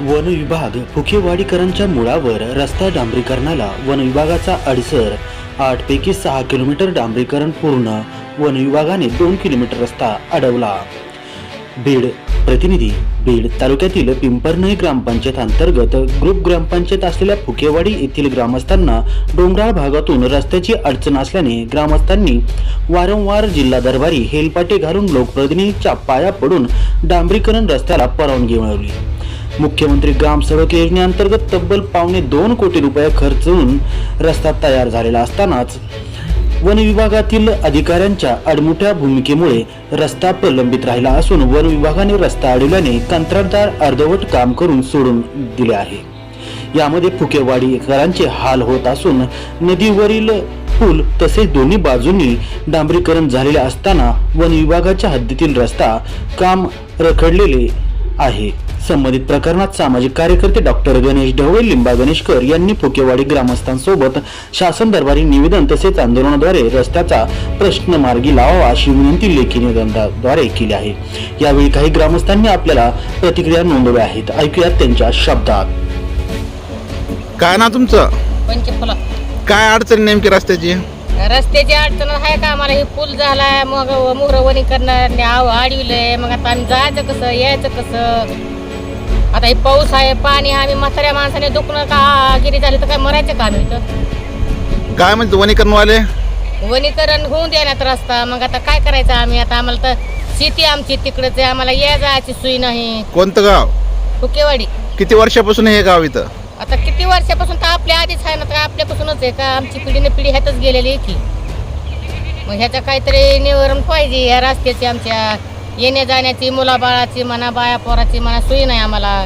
One विभाग फुकेवाडीकरांच्या मुळावर रस्ता डांबरीकरणाला वन विभागाचा अडसर. आठपैकी सहा किलोमीटर डांबरीकरण पूर्ण. वन विभागाने दोन किलोमीटर रस्ता अडवला. बीड प्रतिनिधी बीड तालुक्यातील पिंपरनई ग्रामपंचायत अंतर्गत ग्रुप ग्रामपंचायत असलेल्या फुकेवाडी येथील ग्रामस्थांना डोंगराळ भागातून रस्त्याची अडचण असल्याने ग्रामस्थांनी वारंवार जिल्हा दरबारी हेलपाटे घालून लोकप्रतिनिधीच्या पाया पडून डांबरीकरण रस्त्याला परवानगी मिळवली. मुख्यमंत्री ग्राम सडक योजनेअंतर्गत तब्बल पावणे दोन कोटी रुपये खर्च होऊन रस्ता तयार झालेला असतानाच वन विभागातील अधिकाऱ्यांच्या अडमुठ्या भूमिकेमुळे रस्ता प्रलंबित राहिला असून वन विभागाने रस्ता अडवल्याने कंत्राटदार अर्धवट काम करून सोडून दिले आहे. यामध्ये फुकेवाडीकरांचे हाल होत असून नदीवरील पूल तसेच दोन्ही बाजूंनी डांबरीकरण झालेले असताना वन विभागाच्या हद्दीतील रस्ता काम रखडलेले आहे. संबंधित प्रकरणात सामाजिक कार्यकर्ते डॉक्टर गणेश ढवळे लिंबा गणेशकर यांनी फुकेवाडी ग्रामस्थांसोबत शासन दरबारी निवेदन तसेच आंदोलनाद्वारे रस्त्याचा प्रश्न मार्गी लावावा अशी विनंती लेखी निवेदनाद्वारे केली आहे. यावेळी काही ग्रामस्थांनी आपल्याला प्रतिक्रिया नोंदवल्या आहेत. ऐकूयात त्यांच्या शब्दात. काय ना तुमचं? काय अडचण नेमकी रस्त्याची? रस्त्याची अडचण आहे का? आम्हाला हे पूल झालाय मग मोहर वनीकरण आव आडविलंय मग आता आम्ही जायचं कसं यायचं कसं? आता हे पाऊस आहे पाणी आहे, आम्ही म्हाताऱ्या माणसाने दुखणं का गिरी झाली तर काय मरायचं का आम्ही इथं? काय म्हणजे वनीकरणवाले? वनीकरण होऊन देण्यात रस्ता मग आता काय करायचं आम्ही? आता आम्हाला तर शेती आमची तिकडच आहे आम्हाला या जायची सोय नाही. कोणतं गाव? फुकेवाडी. किती वर्षापासून हे गाव इथं? आता किती वर्षापासून तर आपल्या आधीच आहे ना तर आपल्यापासूनच आहे का? आमची पिढीने पिढी ह्यातच गेलेली आहे की. मग ह्याचं काहीतरी निवारण पाहिजे या रस्त्याची आमच्या येण्या जाण्याची मुलाबाळाची म्हणा बाया पोराची म्हणा सोयी नाही आम्हाला.